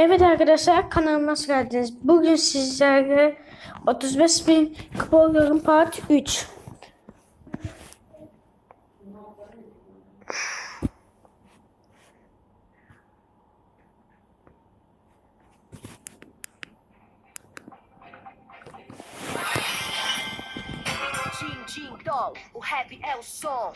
Evet arkadaşlar kanalıma hoş geldiniz. Bugün sizlerle 35 bin kupa oluyorum part 3. Tim Tim Doll, o rap é o som.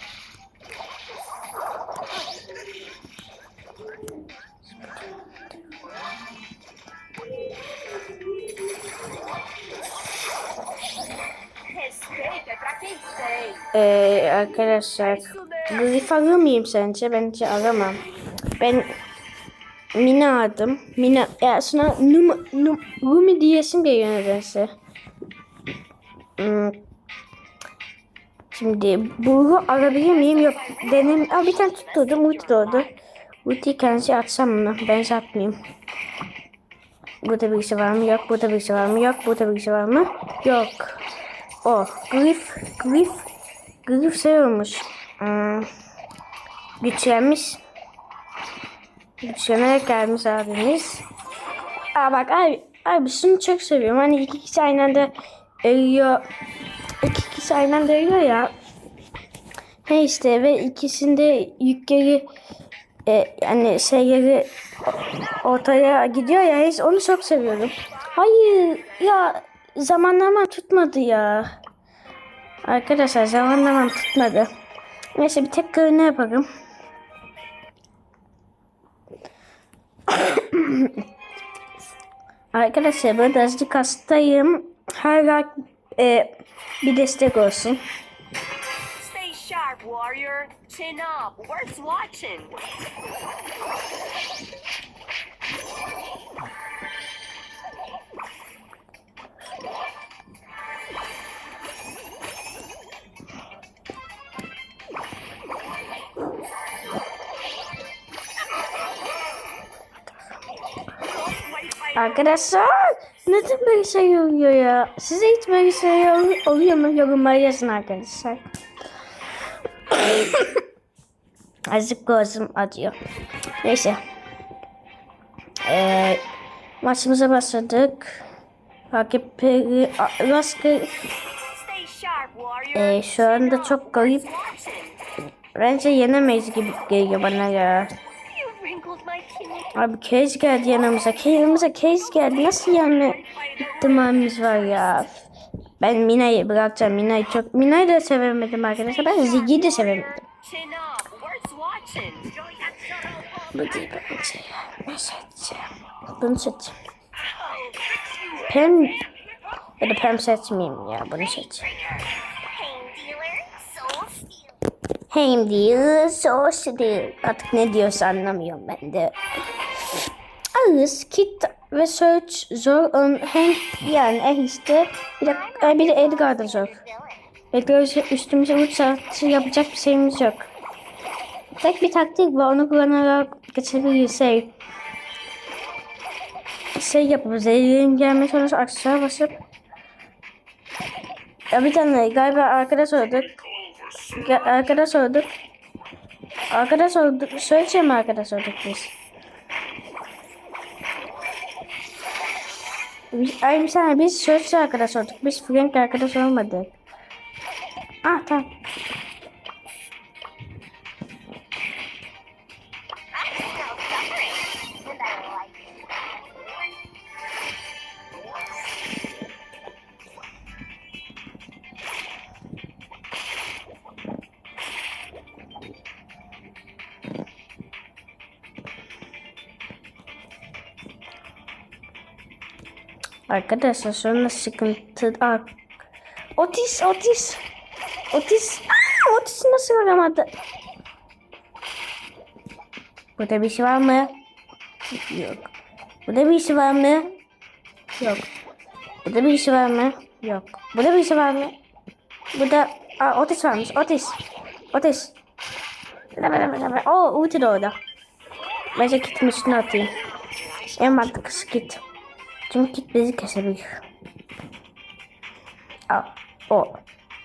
Ee, arkadaşlar alır mıyım sence? Bence alamam. Ben Mina aldım. Mina ya sonra Num, Num, Rumi diyesim geliyor nedense. Hmm. Şimdi bunu alabilir miyim? Yok. Denem. Aa, bir tane tutturdum. Ulti doğdu. Ultiyi kendisi atsam mı? Ben atmayayım. Burada birisi var mı? Yok. Burada birisi var mı? Yok. Burada birisi var mı? Yok. O. Grif. Grif. Grif şey. Hmm. Güçlenmiş. Güçlenerek gelmiş abimiz. Aa bak abi, abi şunu çok seviyorum. Hani iki kişi aynı anda ölüyor. İki kişi aynı anda ölüyor ya. He işte ve ikisinde yükleri e, yani şeyleri ortaya gidiyor ya. Hiç onu çok seviyorum. Hayır ya zamanlama tutmadı ya. Arkadaşlar zamanlamam tutmadı. Neyse bir tek ne yapalım. Arkadaşlar ben azıcık hastayım. Hala e, bir destek olsun. Stay sharp, warrior. Chin up. Worth watching. Arkadaşlar neden böyle şey oluyor ya? Size hiç böyle şey ol- oluyor mu? Yorumlara yazın arkadaşlar. Azıcık gözüm acıyor. Neyse. Ee, maçımıza başladık. Rakibi rastgele. Ee, şu anda çok garip. Bence yenemeyiz gibi geliyor bana ya. Abi Case geldi yanımıza. Yanımıza Case geldi. Nasıl yenme ihtimalimiz var ya. Ben Mina'yı bırakacağım. Mina'yı çok... Mina'yı da sevemedim arkadaşlar. Ben Ziggy'yi de sevemedim. Bu değil bence. Ne seçeceğim? Bunu seçeceğim. Pem... Ya da Pem seçmeyeyim ya. Bunu seçeceğim. Hem değil, sos değil. Artık ne diyorsa anlamıyorum ben de. Ağız, kit ve search zor. Ön- Hem yani eh işte. Bir de, bir de Edgar da zor. Edgar üstümüze uç yapacak bir şeyimiz yok. Tek bir taktik var. Onu kullanarak geçebiliriz. Şey, şey yapıp zehirlerin gelmeye sonra aşağı basıp ya bir tane galiba arkadaş olduk. Arkadaş olduk. Arkadaş olduk. Söyleyeceğim arkadaş olduk biz? Biz- Ay bir saniye biz Söyleyece arkadaş olduk. Biz Frank arkadaş olmadık. Ah tamam. Arkadaşlar sonra sıkıntı... Aa, Otis, Otis. Otis. Aa, Otis nasıl varamadı? Burada bir şey var mı? Yok. Burada bir şey var mı? Yok. Burada bir şey var mı? Yok. Burada bir şey var mı? Burada... Aa, Otis varmış. Otis. Otis. Oo, ulti de orada. Bence kitin üstüne atayım. En mantıklısı kit. Çünkü kit bizi kesebilir. O.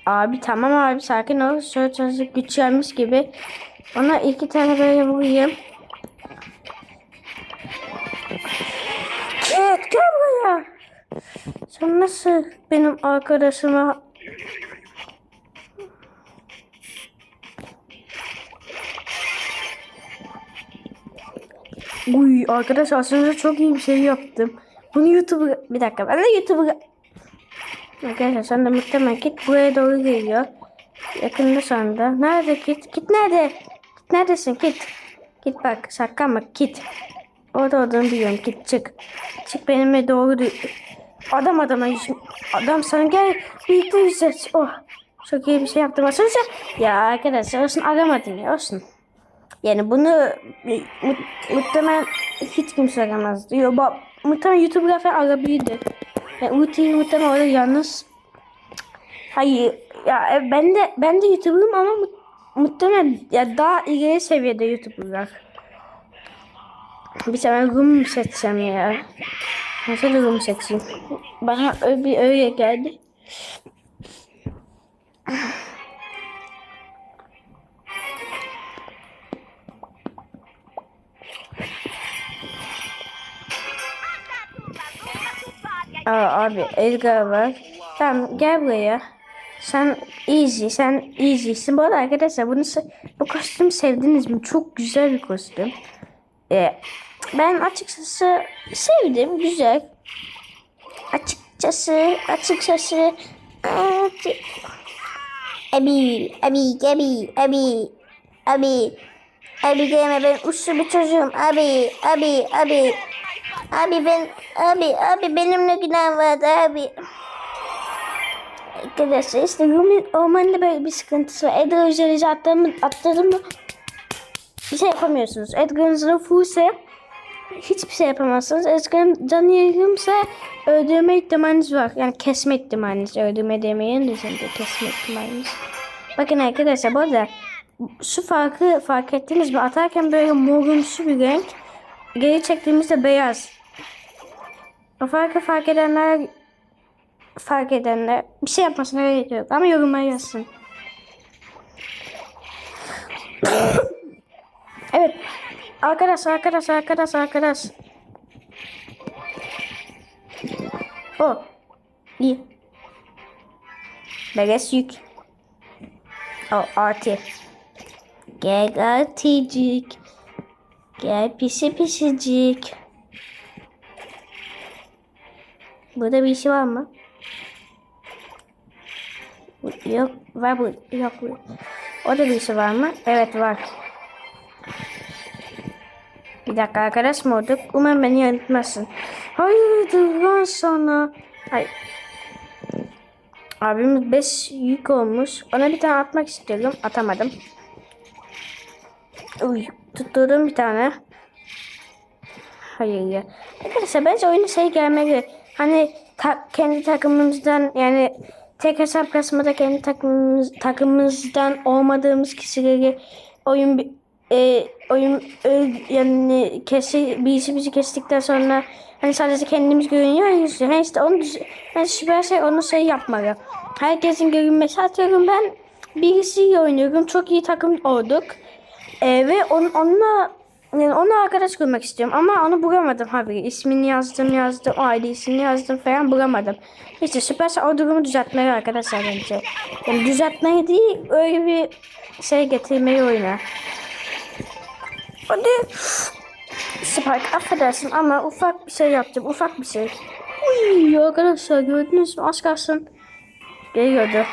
Abi tamam abi sakin ol. Şöyle çocuk güçlenmiş gibi. Ona iki tane böyle vurayım. Sen nasıl benim arkadaşıma Uy arkadaş aslında çok iyi bir şey yaptım. Bunu YouTube'a... Bir dakika ben de YouTube'a... Arkadaşlar de muhtemelen Kit buraya doğru geliyor. Yakında sonunda. Nerede Kit? Kit nerede? Kit neredesin Kit? Kit bak saklanma Kit. Orada olduğunu biliyorum Kit çık. Çık benimle doğru Adam adama yüz... Adam sana gel birlikte yüzeceğiz. Oh. Çok iyi bir şey yaptım aslında. Ya arkadaşlar olsun aramadım ya olsun. Yani bunu mu- muhtemelen hiç kimse aramazdı. Yo, bak, muhtemelen YouTube'da falan arabilirdi. Yani Uğur'u muhtemelen orada yalnız. Hayır. Ya e, ben de ben de YouTuber'ım ama mu- muhtemelen ya daha ileri seviyede YouTuber'lar. Bir tane room seçeceğim ya. Nasıl room seçeyim? Bana öyle bir öyle geldi. Aa, abi Edgar var. Tamam gel buraya. Sen easy, sen easy'sin. Bu arada arkadaşlar bunu bu kostümü sevdiniz mi? Çok güzel bir kostüm. Ee, ben açıkçası sevdim, güzel. Açıkçası, açıkçası açık... Abi, abi, abi, abi, abi, abi deme ben uslu bir çocuğum. Abi, abi, abi, abi ben, abi, abi benim ne günahım vardı abi. Arkadaşlar işte Rumin ormanında böyle bir sıkıntısı var. Edgar üzerinize attığımı, attırdım mı bir şey yapamıyorsunuz. Edgar'ın zırhı fullse hiçbir şey yapamazsınız. Edgar'ın canı yarımsa öldürme ihtimaliniz var. Yani kesme ihtimaliniz. Öldürme demeyin de kesme ihtimaliniz. Bakın arkadaşlar bu arada şu farkı fark ettiniz mi? Atarken böyle morumsu bir renk. Geri çektiğimizde beyaz. Farkı fark edenler fark edenler bir şey yapmasına gerek yok. Ama yorumlara yazsın. evet. Arkadaş, arkadaş, arkadaş, arkadaş. O. İyi. Beres yük. O artı. Gel artıcık. Gel pisi pisicik. Burada bir şey var mı? Yok var bu yok bu. Orada bir şey var mı? Evet var. Bir dakika arkadaş mı olduk? Umarım beni yanıltmazsın. Hayırdır lan sana? Hayır. Abimiz 5 yük olmuş. Ona bir tane atmak istiyorum. Atamadım. Uy, tutturdum bir tane. Hayır ya. Arkadaşlar bence oyuna şey gelmeli. Hani ta- kendi takımımızdan yani tek hesap kasmada kendi takımımız, takımımızdan olmadığımız kişileri oyun e, oyun e, yani kesi birisi bizi kestikten sonra hani sadece kendimiz görünüyor ya yüzü. Hani işte onu hani süper şey onu şey yapmalı. Herkesin görünmesi atıyorum ben birisiyle oynuyorum. Çok iyi takım olduk. E, ve on, onunla yani onunla arkadaş kurmak istiyorum ama onu bulamadım haberi. İsmini yazdım yazdım, o ID'sini yazdım falan bulamadım. İşte Supercell o durumu düzeltmeyi arkadaşlar bence. Yani düzeltmeyi değil öyle bir şey getirmeyi oyuna. Hadi. Spike affedersin ama ufak bir şey yaptım. Ufak bir şey. Uy arkadaşlar gördünüz mü? Az kalsın. Geliyordu.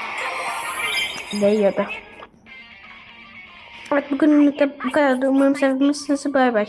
Geliyordu. Evet bugünlük de bu kadar. Umarım sevmişsiniz. Bay bay.